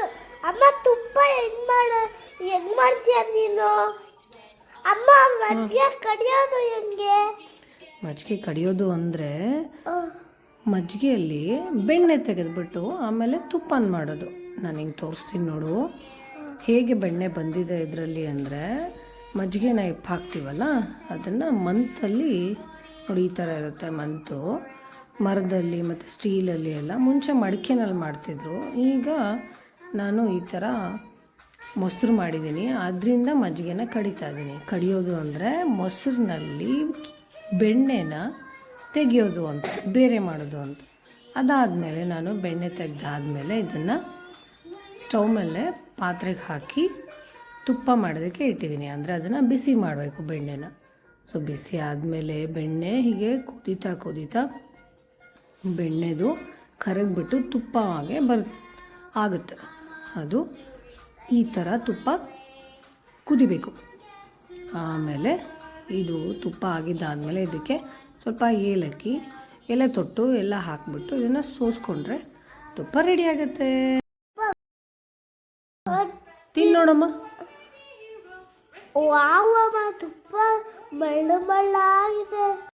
ತು- ಅಮ್ಮ ತುಪ್ಪ ಹೆಂಗ್ ಮಾಡ ಹೆಂಗ್ ಮಾಡ್ತೀಯ ನೀನು? ಅಮ್ಮ ಮಜ್ಜಿಗೆ ಕಡಿಯೋದು ಹೆಂಗೆ? ಮಜ್ಜಿಗೆ ಕಡಿಯೋದು ಅಂದರೆ ಮಜ್ಜಿಗೆಯಲ್ಲಿ ಬೆಣ್ಣೆ ತೆಗೆದುಬಿಟ್ಟು ಆಮೇಲೆ ತುಪ್ಪನ ಮಾಡೋದು. ನಾನು ಹಿಂಗೆ ತೋರಿಸ್ತೀನಿ ನೋಡು. ಹೇಗೆ ಬೆಣ್ಣೆ ಬಂದಿದೆ ಇದರಲ್ಲಿ ಅಂದರೆ ಮಜ್ಜಿಗೆನ ಇಪ್ಪು ಹಾಕ್ತೀವಲ್ಲ ಅದನ್ನು ಮಂತಲ್ಲಿ ನೋಡಿ ಈ ಥರ ಇರುತ್ತೆ ಮಂತು. ಮರದಲ್ಲಿ ಮತ್ತು ಸ್ಟೀಲಲ್ಲಿ ಎಲ್ಲ ಮುಂಚೆ ಮಡಿಕೆನಲ್ಲಿ ಮಾಡ್ತಿದ್ರು. ಈಗ ನಾನು ಈ ಥರ ಮೊಸರು ಮಾಡಿದ್ದೀನಿ. ಅದರಿಂದ ಮಜ್ಜಿಗೆನ ಕಡಿತಾ ಇದ್ದೀನಿ. ಕಡಿಯೋದು ಅಂದರೆ ಮೊಸರಿನಲ್ಲಿ ಬೆಣ್ಣೆನ ತೆಗೆಯೋದು ಅಂತ, ಬೇರೆ ಮಾಡೋದು ಅಂತ. ಅದಾದಮೇಲೆ ನಾನು ಬೆಣ್ಣೆ ತೆಗೆದಾದ್ಮೇಲೆ ಇದನ್ನು ಸ್ಟವ್ ಮೇಲೆ ಪಾತ್ರೆಗೆ ಹಾಕಿ ತುಪ್ಪ ಮಾಡೋದಕ್ಕೆ ಇಟ್ಟಿದ್ದೀನಿ. ಅಂದರೆ ಅದನ್ನು ಬಿಸಿ ಮಾಡಬೇಕು ಬೆಣ್ಣೆನ. ಸೊ ಬಿಸಿ ಆದಮೇಲೆ ಬೆಣ್ಣೆ ಹೀಗೆ ಕುದೀತಾ ಕುದೀತಾ ಬೆಣ್ಣೆದು ಕರಗಿಬಿಟ್ಟು ತುಪ್ಪ ಹಾಗೆ ಬರ್, ಆಗುತ್ತೆ. ಅದು ಈ ಥರ ತುಪ್ಪ ಕುದಿಬೇಕು. ಆಮೇಲೆ ಇದು ತುಪ್ಪ ಆಗಿದ್ದಾದಮೇಲೆ ಇದಕ್ಕೆ ಸ್ವಲ್ಪ ಏಲಕ್ಕಿ, ಎಲೆ ತೊಟ್ಟು ಎಲ್ಲ ಹಾಕ್ಬಿಟ್ಟು ಇದನ್ನು ಸೋಸ್ಕೊಂಡ್ರೆ ತುಪ್ಪ ರೆಡಿ ಆಗುತ್ತೆ. ತಿನ್ನೋಣಮ್ಮ ತುಪ್ಪ ಮಳ್ಳ ಮಳ್ಳಾಗಿದೆ.